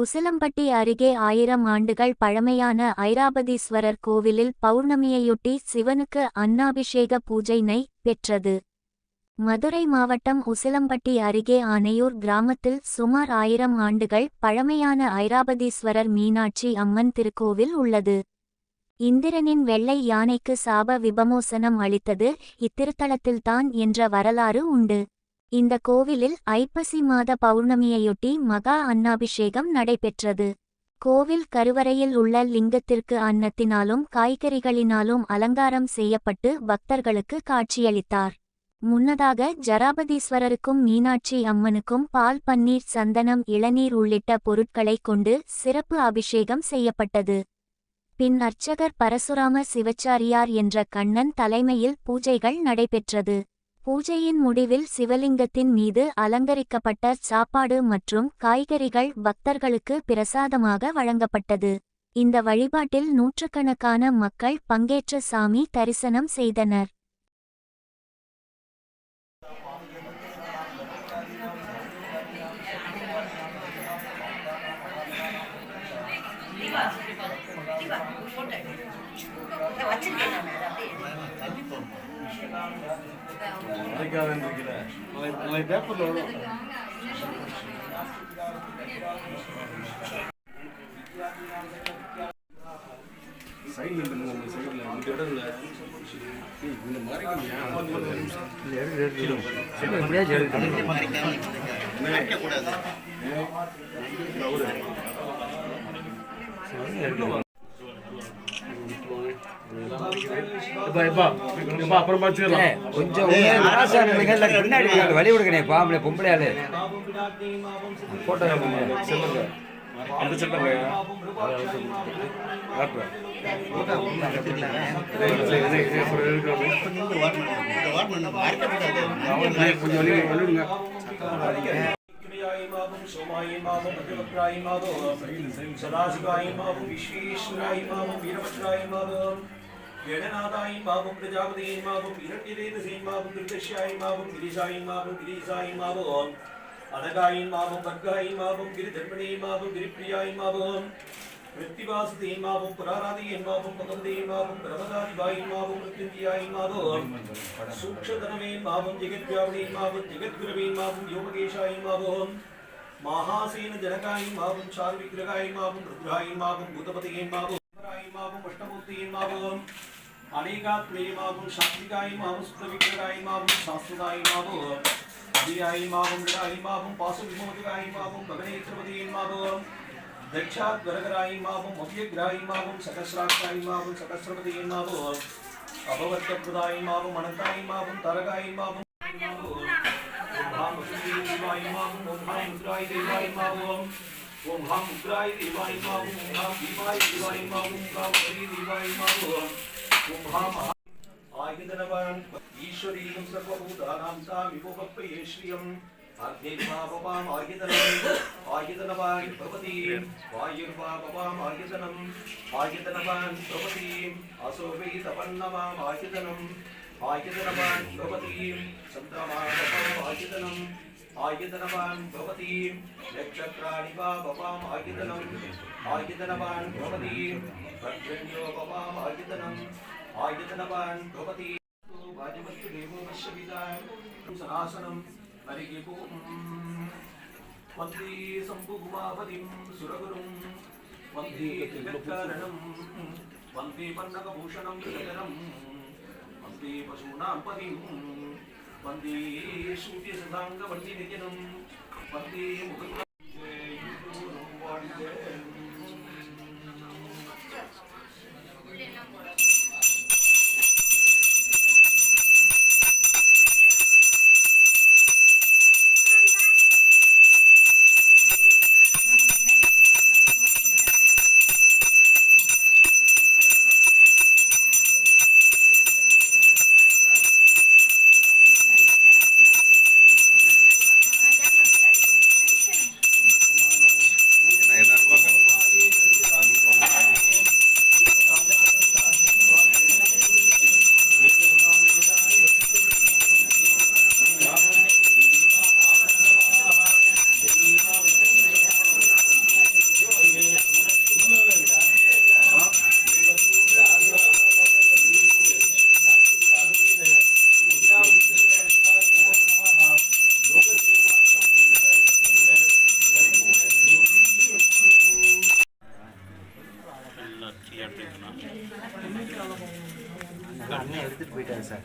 உசிலம்பட்டி அருகே ஆயிரம் ஆண்டுகள் பழமையான ஐராபதீஸ்வரர் கோவிலில் பௌர்ணமியையொட்டி சிவனுக்கு அன்னாபிஷேக பூஜை பெற்றது. மதுரை மாவட்டம் உசிலம்பட்டி அருகே ஆனையூர் கிராமத்தில் சுமார் ஆயிரம் ஆண்டுகள் பழமையான ஐராபதீஸ்வரர் மீனாட்சி அம்மன் திருக்கோவில் உள்ளது. இந்திரனின் வெள்ளை யானைக்கு சாப விபமோசனம் அளித்தது இத்திருத்தலத்தில்தான் என்ற வரலாறு உண்டு. இந்த கோவிலில் ஐப்பசி மாத பௌர்ணமியையொட்டி மகா அன்னாபிஷேகம் நடைபெற்றது. கோவில் கருவறையில் உள்ள லிங்கத்திற்கு அன்னத்தினாலும் காய்கறிகளினாலும் அலங்காரம் செய்யப்பட்டு பக்தர்களுக்கு காட்சியளித்தார். முன்னதாக ஜராபதீஸ்வரருக்கும் மீனாட்சி அம்மனுக்கும் பால் பன்னீர் சந்தனம் இளநீர் உள்ளிட்ட பொருட்களைக் கொண்டு சிறப்பு அபிஷேகம் செய்யப்பட்டது. பின் அர்ச்சகர் பரசுராம சிவச்சாரியார் என்ற கண்ணன் தலைமையில் பூஜைகள் நடைபெற்றது. பூஜையின் முடிவில் சிவலிங்கத்தின் மீது அலங்கரிக்கப்பட்ட சாப்பாடு மற்றும் காய்கறிகள் பக்தர்களுக்கு பிரசாதமாக வழங்கப்பட்டது. இந்த வழிபாட்டில் நூற்றுக்கணக்கான மக்கள் பங்கேற்ற சாமி தரிசனம் செய்தனர். மறைக்காதன்னு இருக்குல்ல பேப்பரில் வரும் சைடில் பண்ணுங்க உங்கள் சைடில் இடம் இல்லை இந்த அப்புறம் கொஞ்சம் நிராசாரங்களை பின்னாடி இருக்காங்க, வழி விடுக்கணே பாம்பளை பொம்பளை ஆளு. போட்டோ செல்லுங்க அந்த செல்லுங்க. காட்டுறேன் கொஞ்சம் வழி வழிவிடுங்க மாவும் சோமாயி மாவும் பிரதிபக்ராயி மாவும் சதாசிவாயி மாவும் விஸ்வேஸ்வராயி மாவும் வீரபத்ராயி மாவும் கணநாதாயி மாவும் பிரஜாபதியை மாவும் இரட்டிரேதசை மாவும் திருதஷ்யாயி மாவும் கிரிசாயி மாவும் கிரிசாயி மாவும் அனகாயி மாவும் வர்காயி மாவும் கிரி தர்மணி மாவும் கிரிப்பிரியாயி மாவும் மிருத்திவாசதே மாவும் புராராதியை மாவும் பகவதே மாவும் பிரமதாதிபாயி மாவும் மிருத்யுஞ்சயாயி மாவும் சூக்ஷதனமே மாவும் ஜெகத்வியாபினே மாவும் ஜெகத்குரவே மாவும் யோககேஷாயி மாவும் மகாசேன ஜனகாயி மாவும் சார்விக்கிரகாயி மாவும் ருத்ராயி மாவும் பூதபதியை மாவும் ராயி மாவும் அஷ்டமூர்த்தியை மாவும் அநேகாத்மேய மாவும் பாசு விமோதிகாயி மாவும் தட்சாத் வரகராயி மாவும் அவ்யக்ராயி மாவும் சகசிராட்சாயி மாவும் சகசிரபதியை மாவும் மாவும் ஓம் ஹாம் வசுதேவி தேவாய மாவும் ஓம் ஹாம் முத்ராய தேவாய மாவும் ஓம் ஹாம் முத்ராய தேவாய மாவும் ஓம் ஹாம் பீமாய தேவாய ஓம் ஹாம் ஹரி தேவாய ஆயுதனவான் ஈஸ்வரீயம் சர்வபூதானாம் சா விபோகப்பயே ஸ்ரீயம் ஆத்மேத்மாபவாம் ஆயுதனம் ஆயுதனவான் பிரபதி வாயுர்வாபவாம் ஆயுதனம் ஆயுதனவான் பிரபதி அசோ தபன்னவாம் ஆயுதனம் ஆயுதனவான் பிரபதி சந்திரமாபவாம் ஆயுதனம் ஆயுதனவான் பிரபதி நக்ஷத்ராணி வாபவாம் ஆயுதனம் ஆயுதனவான் பிரபதி பத்ரண்யோபவாம் ஆயுதனம் आयतनवान् प्रपति वाजमस्तु देवो वश्यविदान् सनासनं हरिगिपुं वंदे शम्भुगुमापतिं सुरगुरुं। वंदे जगत्कारणं वंदे पर्णकभूषणं जगरं वंदे पशूनां पतिं वंदे सूर्यसदाङ्गवल्लिनिजनं वंदे मुकुन्द போயிட்டேன் சார்